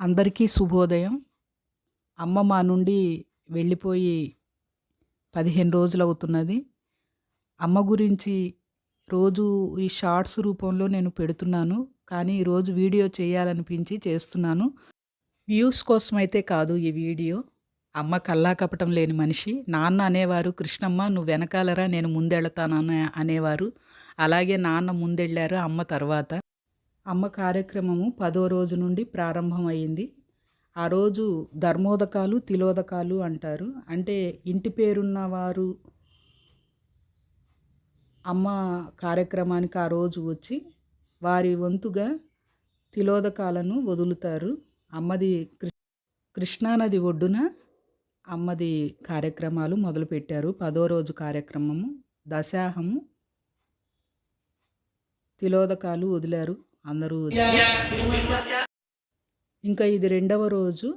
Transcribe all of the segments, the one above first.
అందరికీ శుభోదయం. అమ్మ మా నుండి వెళ్ళిపోయి పదిహేను రోజులు అవుతున్నది అమ్మ గురించి రోజు ఈ షార్ట్స్ రూపంలో నేను పెడుతున్నాను. కానీ ఈరోజు వీడియో చేయాలనిపించి చేస్తున్నాను. వ్యూస్ కోసం అయితే కాదు ఈ వీడియో. అమ్మ కల్లా కపటం లేని మనిషి. నాన్న అనేవారు కృష్ణమ్మ నువ్వు వెనకాలరా నేను ముందెళతానని అనేవారు. అలాగే నాన్న ముందెళ్ళారు అమ్మ తర్వాత. అమ్మ కార్యక్రమము పదో రోజు నుండి ప్రారంభమైంది ఆ రోజు ధర్మోదకాలు తిలోదకాలు అంటారు. అంటే ఇంటి పేరున్న వారు అమ్మ కార్యక్రమానికి ఆ రోజు వచ్చి వారి వంతుగా తిలోదకాలను వదులుతారు. అమ్మది కృష్ణానది ఒడ్డున అమ్మది కార్యక్రమాలు మొదలుపెట్టారు. పదో రోజు కార్యక్రమము దశాహము తిలోదకాలు వదిలారు. అందరూ ఇంకా ఇది రెండవ రోజు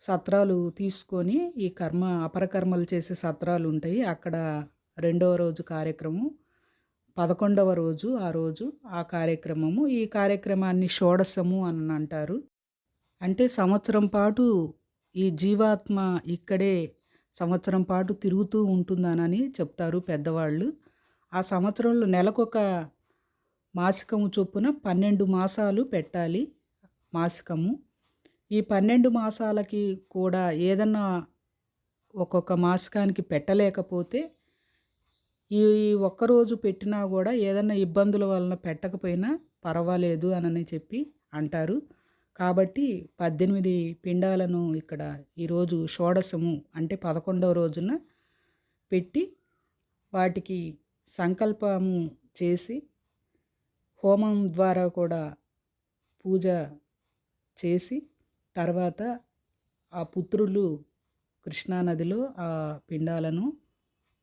సత్రాలు తీసుకొని ఈ కర్మ అపరకర్మలు చేసే సత్రాలు ఉంటాయి. అక్కడ రెండవ రోజు కార్యక్రమం పదకొండవ రోజు ఆ రోజు ఆ కార్యక్రమము. ఈ కార్యక్రమాన్ని షోడశము అని అంటారు. అంటే సంవత్సరం పాటు ఈ జీవాత్మ ఇక్కడే సంవత్సరం పాటు తిరుగుతూ ఉంటుందనని చెప్తారు పెద్దవాళ్ళు. ఆ సంవత్సరంలో నెలకొక మాసికము చొప్పున పన్నెండు మాసాలు పెట్టాలి మాసికము. ఈ పన్నెండు మాసాలకి కూడా ఏదన్నా ఒక్కొక్క మాసికానికి పెట్టలేకపోతే ఈ ఒక్కరోజు పెట్టినా కూడా ఏదన్నా ఇబ్బందుల వలన పెట్టకపోయినా పర్వాలేదు అని చెప్పి అంటారు. కాబట్టి పద్దెనిమిది పిండాలను ఇక్కడ ఈరోజు షోడశము అంటే పదకొండవ రోజున పెట్టి వాటికి సంకల్పము చేసి హోమం ద్వారా కూడా పూజ చేసి తర్వాత ఆ పుత్రులు కృష్ణానదిలో ఆ పిండాలను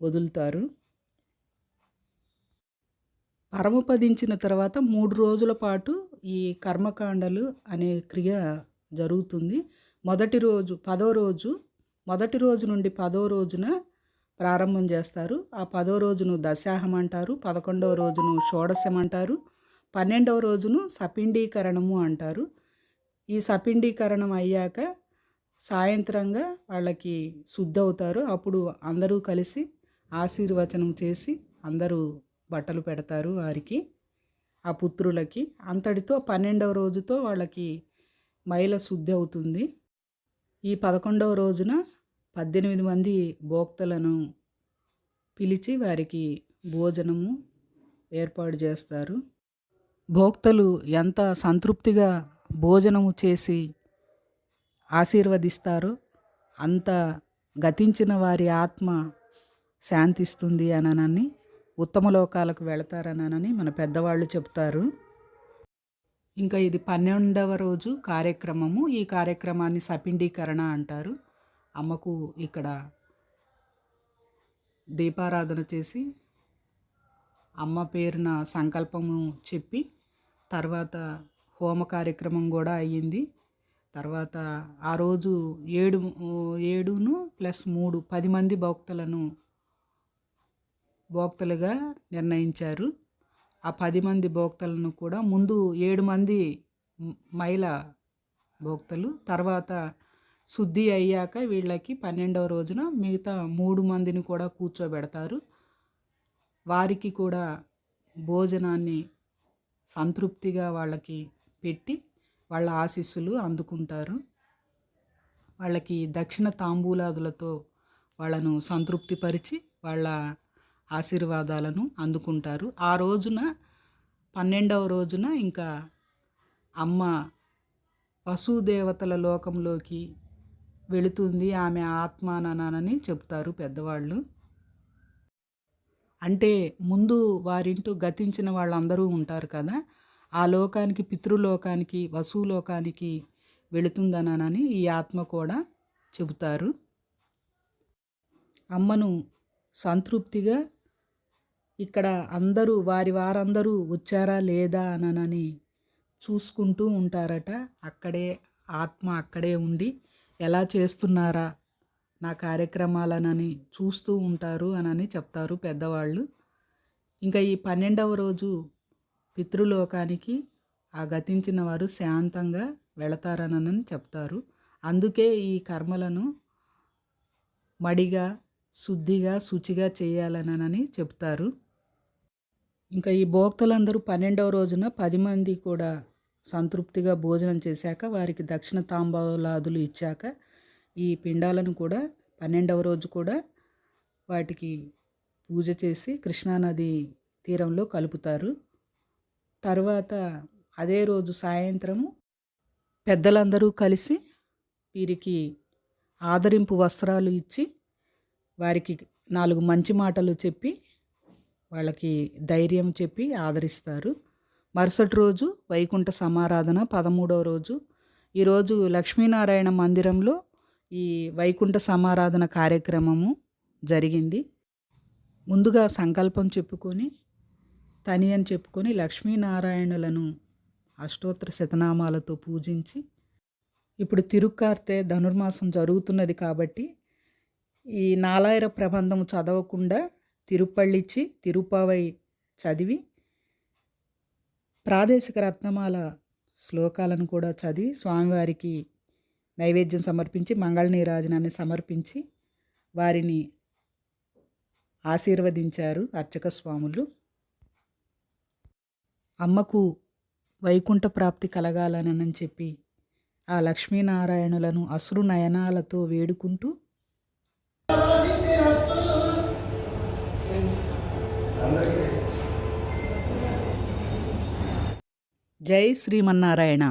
వదులుతారు. పరమపదించిన తర్వాత మూడు రోజుల పాటు ఈ కర్మకాండలు అనే క్రియ జరుగుతుంది. మొదటి రోజు పదో రోజు మొదటి రోజు నుండి పదో రోజున ప్రారంభం చేస్తారు. ఆ పదో రోజును దశాహం అంటారు పదకొండవ రోజును షోడశం అంటారు. పన్నెండవ రోజును సపిండీకరణము అంటారు. ఈ సపిండీకరణం అయ్యాక సాయంత్రంగా వాళ్ళకి శుద్ధి అవుతారు అప్పుడు అందరూ కలిసి ఆశీర్వచనం చేసి అందరూ బట్టలు పెడతారు వారికి ఆ పుత్రులకి. అంతటితో పన్నెండవ రోజుతో వాళ్ళకి మైల శుద్ధి అవుతుంది. ఈ పదకొండవ రోజున పద్దెనిమిది మంది భోక్తలను పిలిచి వారికి భోజనము ఏర్పాటు చేస్తారు. భోక్తలు ఎంత సంతృప్తిగా భోజనము చేసి ఆశీర్వదిస్తారో అంత గతించిన వారి ఆత్మ శాంతిస్తుంది అననని ఉత్తమ లోకాలకు వెళతారనని మన పెద్దవాళ్ళు చెప్తారు. ఇంకా ఇది పన్నెండవ రోజు కార్యక్రమము. ఈ కార్యక్రమాన్ని సపిండీకరణ అంటారు. అమ్మకు ఇక్కడ దీపారాధన చేసి అమ్మ పేరున సంకల్పము చెప్పి తర్వాత హోమ కార్యక్రమం కూడా అయ్యింది. తర్వాత ఆ రోజు ఏడు ఏడును ప్లస్ మూడు పది మంది భక్తులను భోక్తలుగా నిర్ణయించారు. ఆ పది మంది భోక్తలను కూడా ముందు ఏడు మంది మహిళ భోక్తలు తర్వాత శుద్ధి అయ్యాక వీళ్ళకి పన్నెండవ రోజున మిగతా మూడు మందిని కూడా కూర్చోబెడతారు. వారికి కూడా భోజనాన్ని సంతృప్తిగా వాళ్ళకి పెట్టి వాళ్ళ ఆశీస్సులు అందుకుంటారు. వాళ్ళకి దక్షిణ తాంబూలాదులతో వాళ్ళను సంతృప్తిపరిచి వాళ్ళ ఆశీర్వాదాలను అందుకుంటారు. ఆ రోజున పన్నెండవ రోజున ఇంకా అమ్మ వసుదేవతల లోకంలోకి వెళుతుంది. ఆమె ఆత్మానని చెప్తారు పెద్దవాళ్ళు. అంటే ముందు వారింటూ గతించిన వాళ్ళందరూ ఉంటారు కదా ఆ లోకానికి పితృలోకానికి వసులోకానికి వెళుతుందనని ఈ ఆత్మ కూడా చెబుతారు. అమ్మను సంతృప్తిగా ఇక్కడ అందరూ వారి వారందరూ వచ్చారా లేదా అనని చూసుకుంటూ ఉంటారట. అక్కడే ఆత్మ అక్కడే ఉండి ఎలా చేస్తున్నారా నా కార్యక్రమాలనని చూస్తూ ఉంటారు అనని చెప్తారు పెద్దవాళ్ళు. ఇంకా ఈ పన్నెండవ రోజు పితృలోకానికి ఆ గతించిన వారు శాంతంగా వెళతారనని చెప్తారు. అందుకే ఈ కర్మలను మడిగా శుద్ధిగా శుచిగా చేయాలనని చెప్తారు. ఇంకా ఈ భోక్తలందరూ పన్నెండవ రోజున పది మంది కూడా సంతృప్తిగా భోజనం చేశాక వారికి దక్షిణ తాంబూలాదులు ఇచ్చాక ఈ పిండాలను కూడా పన్నెండవ రోజు కూడా వాటికి పూజ చేసి కృష్ణానది తీరంలో కలుపుతారు. తర్వాత అదే రోజు సాయంత్రము పెద్దలందరూ కలిసి వీరికి ఆదరింపు వస్త్రాలు ఇచ్చి వారికి నాలుగు మంచి మాటలు చెప్పి వాళ్ళకి ధైర్యం చెప్పి ఆదరిస్తారు. మరుసటి రోజు వైకుంఠ సమారాధన పదమూడవ రోజు. ఈరోజు లక్ష్మీనారాయణ మందిరంలో ఈ వైకుంఠ సమారాధన కార్యక్రమము జరిగింది. ముందుగా సంకల్పం చెప్పుకొని తని అని చెప్పుకొని లక్ష్మీనారాయణులను అష్టోత్తర శతనామాలతో పూజించి ఇప్పుడు తిరుక్కార్తె ధనుర్మాసం జరుగుతున్నది కాబట్టి ఈ నాలాయిర ప్రబంధము చదవకుండా తిరుపళ్ళిచ్చి తిరుపావై చదివి ప్రాదేశిక రత్నమాల శ్లోకాలను కూడా చదివి స్వామివారికి నైవేద్యం సమర్పించి మంగళ నీరాజనాన్ని సమర్పించి వారిని ఆశీర్వదించారు అర్చక స్వాములు అమ్మకు వైకుంఠ ప్రాప్తి కలగాలనని చెప్పి ఆ లక్ష్మీనారాయణులను అశ్రు నయనాలతో వేడుకుంటూ జై శ్రీమన్నారాయణ.